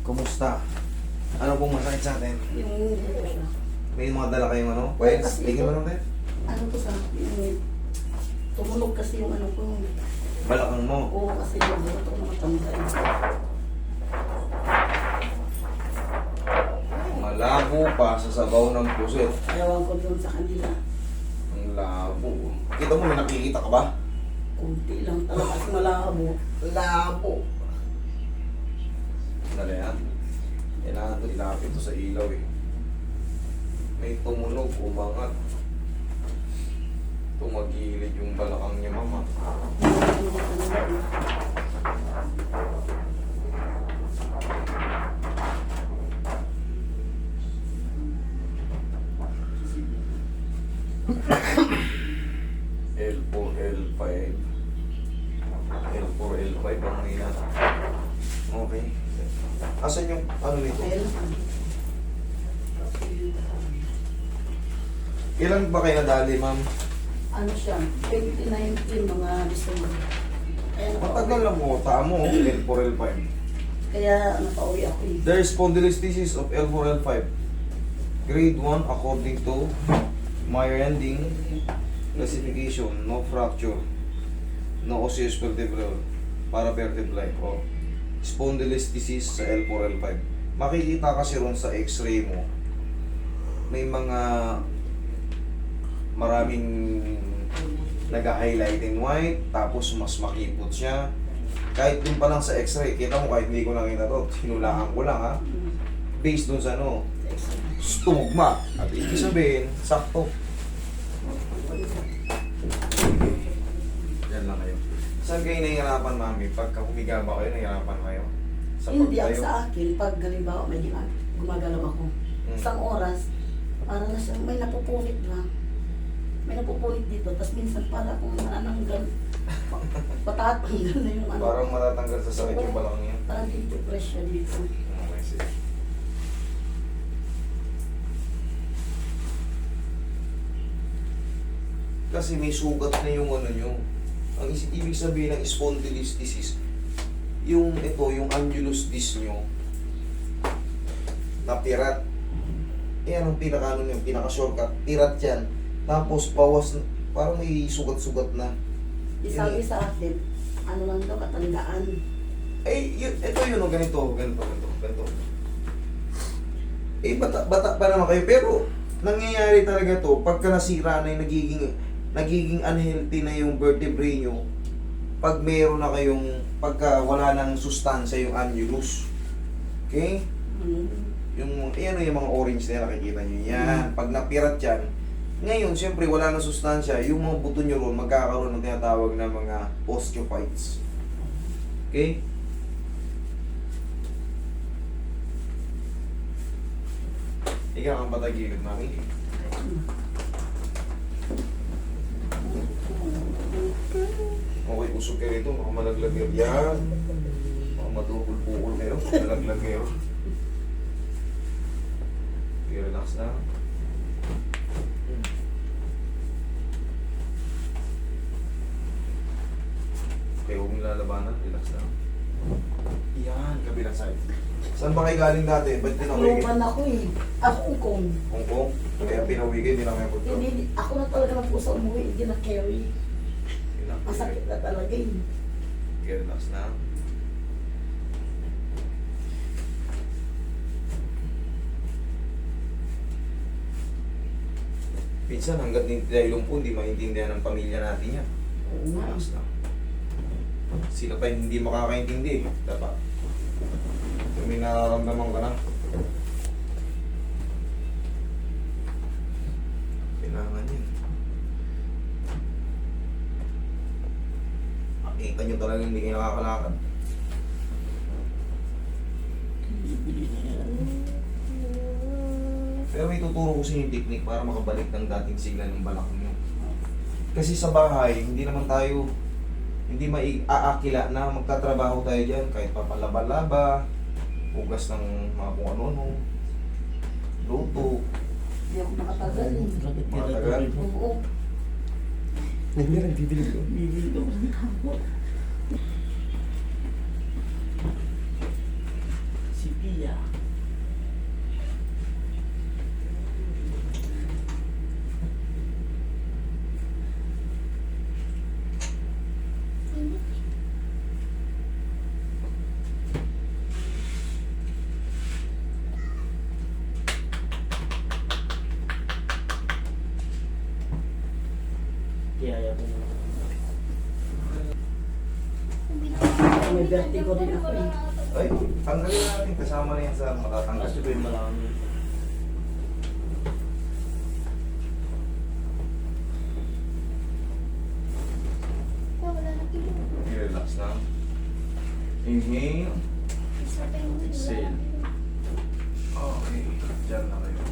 Kumusta? Ano pong masakit sa atin? Yung. May mga dala kayong ano? Pwede, kasi tingin mo ito- lang tayo. Ano to sa yung tumunog kasi yung ano ko. Balakang mo. Oo kasi yung buto ko namatanda. Malabo pa sa sabaw ng pusit. Ayawan ko doon sa kanila. Ang labo. Kita mo, may nakikita ka ba? Kunti lang talaga kasi malabo. Labo. Dali yan. Kailangan ito ilapit ito sa ilaw eh. May tumunog, umangat. Tumagilid yung balakang niya, mama. Ano ba kanila? L4, L5. L4, L5 ang nila. Okay. Asan yung ano nito? Ilan ba kayo nadali, ma'am? Ano siya? 2019 mga December. Kaya Matagal lang mo, tama mo, L4, L5. Kaya napauwi ako eh. There is spondylolisthesis of L4, L5. Grade 1 according to Meyer-Ending classification. No fracture. No osseous vertebral. Paravertebrae. O spondylolisthesis sa L4, L5. Makikita kasi ron sa x-ray mo, may mga maraming nag-highlight in white, tapos mas makipot siya. Kahit dun pa lang sa x-ray, kita mo kahit hindi ko nakita to, hinulaan ko lang ha. Based dun sa ano, tumugma. At ibig sabihin, sakto. Yan lang kayo. Saan kayo nahihirapan, mami? Pagka humiga ba kayo, nahihirapan kayo? Sa Hindi ang pagtayo? sa akin, pag galimbawa may gina- gumagalaw ako, Hmm. isang oras, para na siya, may napupunit na. May napupunit dito, tapos minsan para kung nananggal, patatanggal na yung ano. Parang matatanggal sa sakit yung balakang niya. Parang dito pressure dito. Okay, sige. Kasi may sugat na yung ano nyo. Ang is- ibig sabihin ng spondylolisthesis, yung ito, yung annulus disc nyo, napirat. Yan ang pinaka ano yung pinaka shortcut. Pirat yan. Tapos bawas, na- parang may sugat-sugat na. Isabi sa akin, ano lang daw, katandaan. Eh, yun, ito yun, oh, ganito, ganito, ganito, ganito. Eh, bata, bata pa naman kayo, pero nangyayari talaga to, pagka nasira na yung nagiging, nagiging unhealthy na yung vertebrae nyo, pag meron na kayong, pagka wala nang sustansya yung annulus. Okay? Mm. Yung, eh, ano yung mga orange na yan, nakikita nyo yan. Pag napirat yan, ngayon, siyempre, wala nang sustansya, yung mga buto nyo ron, magkakaroon ng tinatawag na mga osteophytes. Okay? Ikaw ang patagilid, mami. Okay, usog kayo rito, baka malaglag kayo. Yan. Baka matukul-pukul kayo, malaglag kayo. Okay, relax na. Okay, huwag mong lalabanan, relax na. Yan, kabilang side. Saan ba kayo galing dati? Ba't pinawigin? Luban ako eh. Ako kung Hong Kong? Kaya pinawigin, hindi na kayo punta. hindi, ako na talaga ng puso umuwi, hindi na carry. Masakit na talaga eh. Okay, relax na. Minsan hanggat hindi tayo lumpo, hindi maintindihan ng pamilya natin yan. Oo nga. Relax na. Sila pa hindi makakaintindi. Dapat. Kung may nararamdaman ka na. Kailangan yan. Makita nyo talaga hindi kayo nakakalakad. Pero may tuturo ko sa inyo yung technique para makabalik ng dating sigla ng balak nyo. Kasi sa bahay, hindi naman tayo hindi maiaakila na magtatrabaho tayo dyan kahit papalaba-laba, hugas ng mga kung ano-ano, luto, Hindi ako nakatagal. Matagal? Oo. Hindi rin bibili ko. Bibili ako ng kamot. Si P. may vertigo din ako eh. Ay, tanggalin natin. Kasama na yan sa matatanggal. Kasi ba yung marami? I-relax lang. Inhale. Exhale. Okay. Diyan na kayo.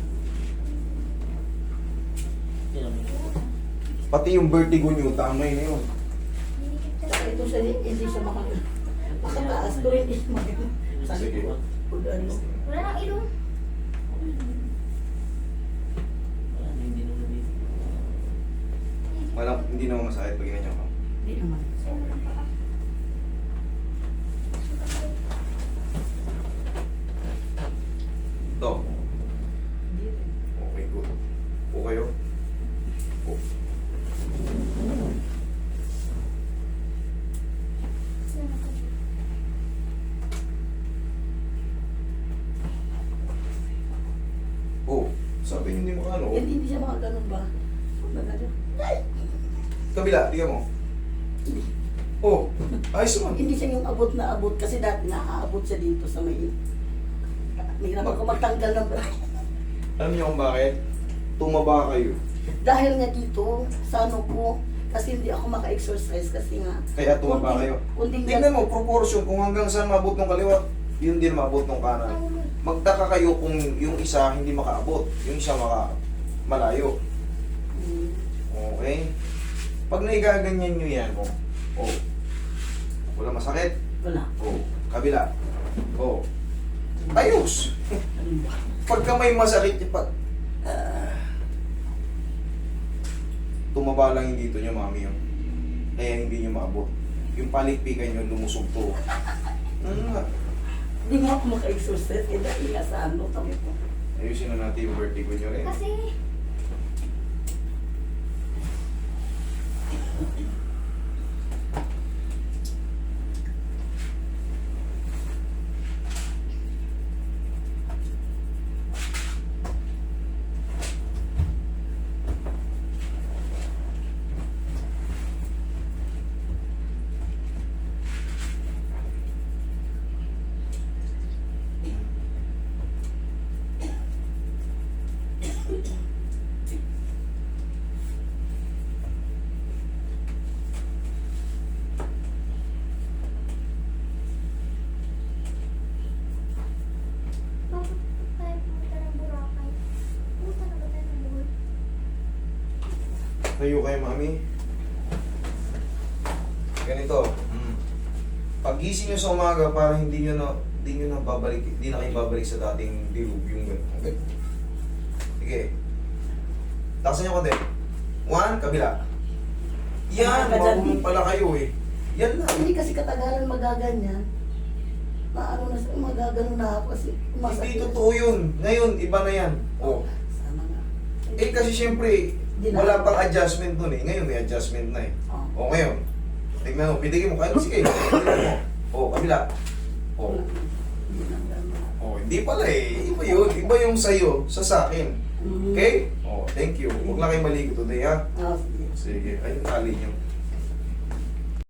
Pati yung vertigo nyo, tamay na yun. Saka ito siya, hindi siya maka, makataas ko rin, maka, sabi Sige. Wala nang ilong. Wala hindi naman masakit pag ganyan ka. hindi naman. Ito. Okay, good. Po kayo. Po. Sa'yo na pa. Po. Sabi niyo hindi mo siya mga ganun ba? Kabila, tingnan mo. Oh, ayos naman. Hindi siya yung abot na abot kasi dati naaabot siya dito sa may Mahirap ako magtanggal ng bra. Alam niyo kung bakit? Tumaba kayo. Dahil nga dito, sa ano ko, kasi hindi ako maka-exercise kasi nga. Kaya tumaba kayo. kunting Tingnan mo, proportion. Kung hanggang saan mabot ng kaliwa, yun din mabot ng kanan. Magtaka kayo kung yung isa hindi makaabot. Yung isa maka malayo. Okay? Pag naigaganyan nyo yan, oh. Oh. Wala masakit. Wala. Oh. Kabila. Oh. Ayos. Ano? Pagka may masakit, pag... Ah. tumaba lang yung dito nyo, mami, yun. Kaya hindi nyo maabot. Yung palikpikan nyo, lumusog to. Mm. Hindi nga ako maka-exercise eh dahil nga sa ano kami po. Ayusin na natin yung vertigo nyo rin. Kasi, Thank you. Tayo kayo, mami. Ganito. Mm. Pagising nyo sa umaga, para hindi nyo na, hindi nyo na babalik, hindi na kayo babalik sa dating dilubyong gano'n. Okay? Sige. Takasan nyo konti. One, kabila. Yan, kadyan. marunong pala kayo eh. Yan lang. Hindi kasi katagalan magaganyan. Na ano na magagano na ako kasi Hindi totoo yun. Ngayon, iba na yan. Oh. Sana nga. Eh kasi syempre, wala pang adjustment dun eh. Ngayon may adjustment na eh. Oh. O ngayon, tignan mo, pitigin mo, kaya sige, tignan mo. O, kabila. O, o, hindi pala eh. Iba yun. Iba yung sa'yo, sa sakin. Mhm. Okay? O, thank you. Huwag lang kayo maligo today ha. Ah, sige. Ayun tali nyo.